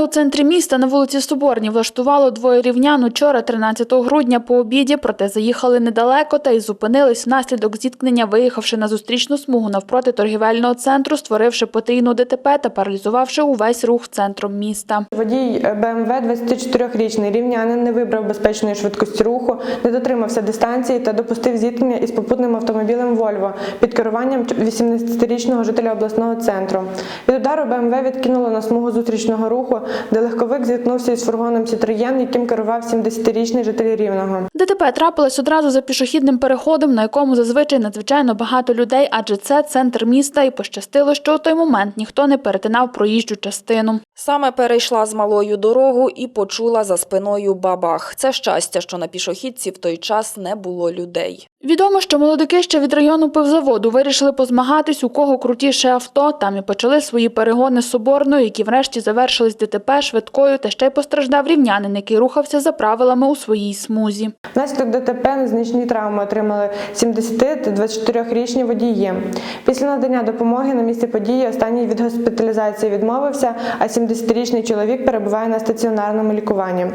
У центрі міста на вулиці Соборній влаштувало двоє рівнян учора, 13 грудня, по обіді, проте заїхали недалеко та й зупинились внаслідок зіткнення, виїхавши на зустрічну смугу навпроти торгівельного центру, створивши потрійну ДТП та паралізувавши увесь рух центром міста. Водій БМВ 24-річний рівнянин не вибрав безпечної швидкості руху, не дотримався дистанції та допустив зіткнення із попутним автомобілем Вольво під керуванням 18-річного жителя обласного центру. Від удару БМВ відкинуло на смугу зустрічного руху, де легковик зіткнувся із фургоном Сітроєн, яким керував 70-річний житель Рівного. ДТП трапилось одразу за пішохідним переходом, на якому зазвичай надзвичайно багато людей, адже це центр міста, і пощастило, що у той момент ніхто не перетинав проїжджу частину. Саме перейшла з малою дорогу і почула за спиною бабах. Це щастя, що на пішохідці в той час не було людей. Відомо, що молодики ще від району пивзаводу вирішили позмагатись, у кого крутіше авто. Там і почали свої перегони з соборною, які врешті завершились ДТП швидкою, та ще й постраждав рівнянин, який рухався за правилами у своїй смузі. Внаслідок ДТП незначні травми отримали 70 та 24-річні водії. Після надання допомоги на місці події останній від госпіталізації відмовився, а 70-річний чоловік перебуває на стаціонарному лікуванні.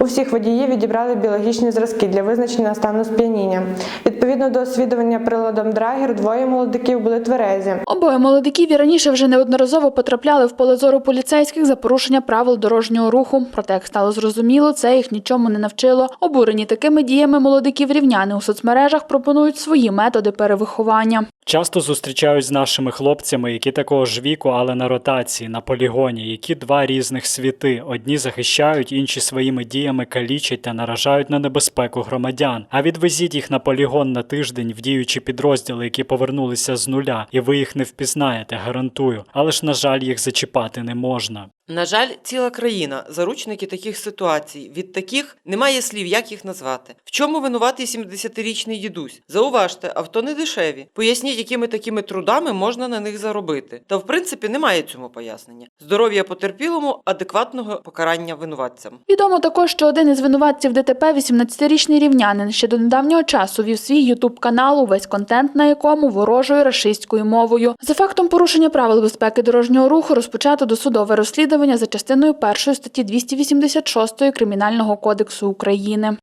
У всіх водіїв відібрали біологічні зразки для визначення стану сп'яніння. Відповідно до освідування приладом Драгер, двоє молодиків були тверезі. Обоє молодиків і раніше вже неодноразово потрапляли в поле зору поліцейських за порушення правил дорожнього руху. Проте, як стало зрозуміло, це їх нічому не навчило. Обурені такими діями молодиків рівняни у соцмережах пропонують свої методи перевиховання. Часто зустрічаюсь з нашими хлопцями, які такого ж віку, але на ротації, на полігоні, які два різних світи. Одні захищають, інші своїми діями калічать та наражають на небезпеку громадян. А відвезіть їх на полігон на тиждень в діючі підрозділи, які повернулися з нуля, і ви їх не впізнаєте, гарантую. Але ж, на жаль, їх зачіпати не можна. На жаль, ціла країна заручники таких ситуацій. Від таких немає слів, як їх назвати. В чому винуватий 70-річний дідусь? Зауважте, авто не дешеві. Поясніть, якими такими трудами можна на них заробити. Та в принципі немає цьому пояснення. Здоров'я потерпілому, адекватного покарання винуватцям. Відомо також, що один із винуватців ДТП, 18-річний рівнянин, ще до недавнього часу вів свій ютуб канал, увесь контент на якому ворожою рашистською мовою. За фактом порушення правил безпеки дорожнього руху розпочато досудове розслідування за частиною першої статті 286 Кримінального кодексу України.